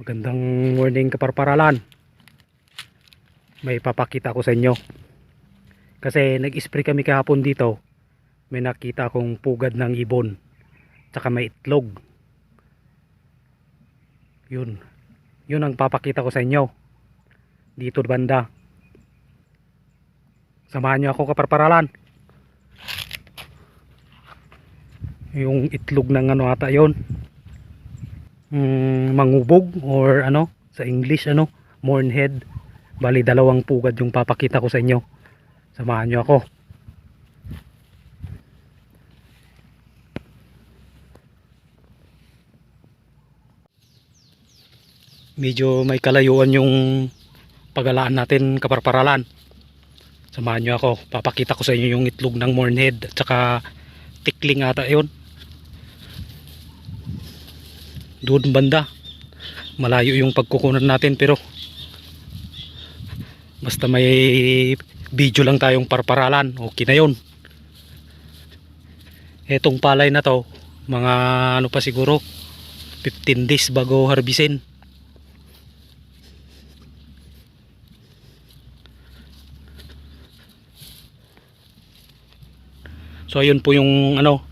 Magandang morning kaparparalan. May papakita ko sa inyo. Kasi nag-spray kami kahapon dito. May nakita akong pugad ng ibon. Tsaka may itlog. Yun. Yun ang papakita ko sa inyo. Dito banda. Samahan niyo ako kaparparalan. Yung itlog ng ano ata yon mm, mangubog or ano sa English ano mornhead bali dalawang pugad yung papakita ko sa inyo. Samahan nyo ako. Medyo may kalayuan yung pagalaan natin kaparparalan samahan nyo ako. Papakita ko sa inyo yung itlog ng mornhead at saka tikling ata yun doon banda. Malayo yung pagkukunan natin pero basta may video lang tayong parparalan okay na yun. Etong palay na to mga ano pa siguro 15 days bago harbisin. So ayun po yung ano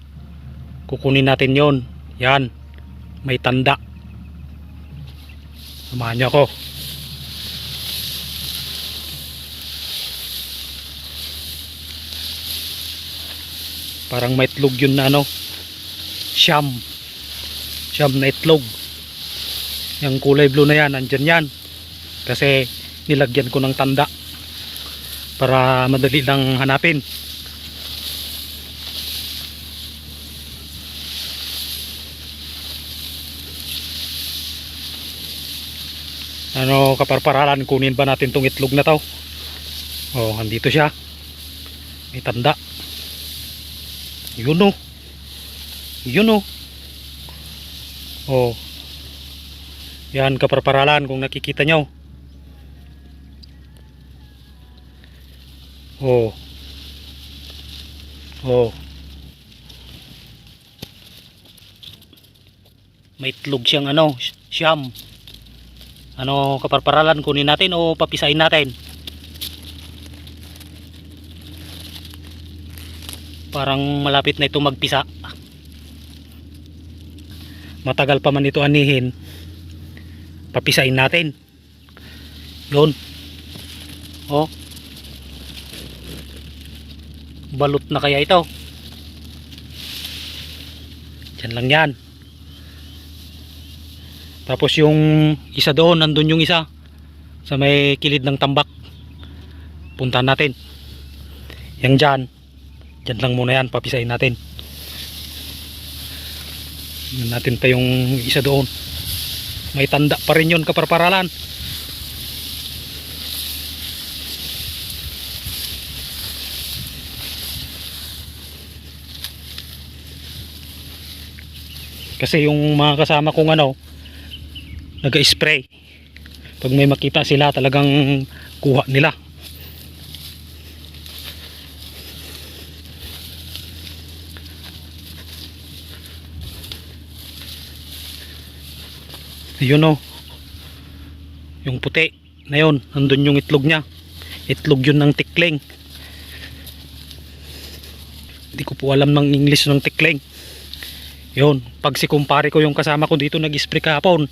kukunin natin yon yan may tanda. Samahan niyo ako. Parang may itlog yun na ano. Siyam siyam na itlog. Yung kulay blue na yan nandyan yan. Kasi nilagyan ko ng tanda para madali lang hanapin ano kaparparalan kunin ba natin tong itlog na to? Oh andito siya. May tanda. Yun o yun o oh. Yan kaparparalan kung nakikita nyo. Oh. Oh. May itlog siyang ano siyam ano kaparparalan kunin natin o papisain natin? Parang malapit na ito magpisa. Matagal pa man ito anihin. Papisain natin. Yun. Oh. Balot na kaya ito. Dyan lang yan tapos yung isa doon, nandun yung isa sa may kilid ng tambak. Puntahan natin. Yang dyan. Dyan lang muna yan, papisain natin. Tingnan natin pa yung isa doon. May tanda pa rin yun kaparparalan. Kasi yung mga kasama kong ano, nag-spray. Pag may makita sila talagang kuha nila. Yun o yung puti na yun nandun yung itlog nya itlog yun ng tikling hindi ko po alam ng English ng tikling yun pag si kumpare ko yung kasama ko dito nag-spray kahapon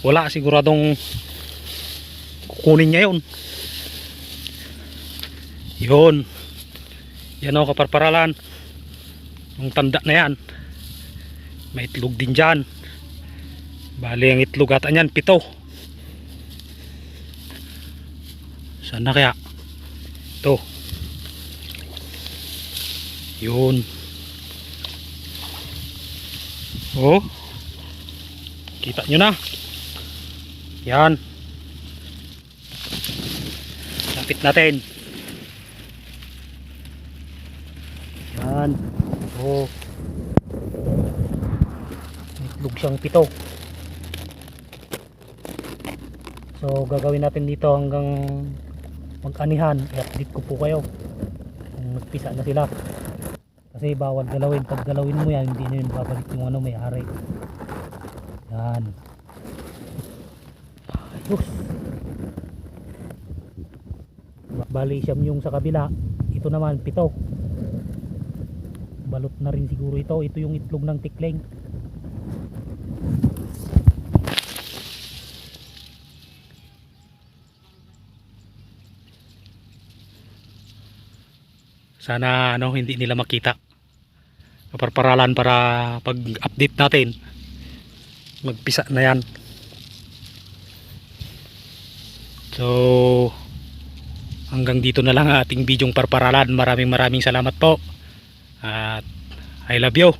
wala siguradong kukunin niya yun. Yun. Yan o kaparparalan. Yung tanda na yan. May itlog din dyan. Bali ang itlog ata niyan pito. Saan na kaya? Ito. Yun. Oh. Kita nyo na yan. Lapit natin. Yan. Oh. Itlog siyang pito. So gagawin natin dito hanggang mag-anihan. I-update ko po kayo. Kung nagpisa na sila. Kasi bawal galawin. Pag galawin mo yan, hindi na yun babalik yung ano may ari. Yan. Sus. Bali siyam yung sa kabila. Ito naman pito. Balot na rin siguro ito. Ito yung itlog ng tikling. Sana ano hindi nila makita. Kaparparalan para pag-update natin. Magpisa na yan. So hanggang dito na lang ang ating bidyong parparalan. Maraming maraming salamat po. At I love you.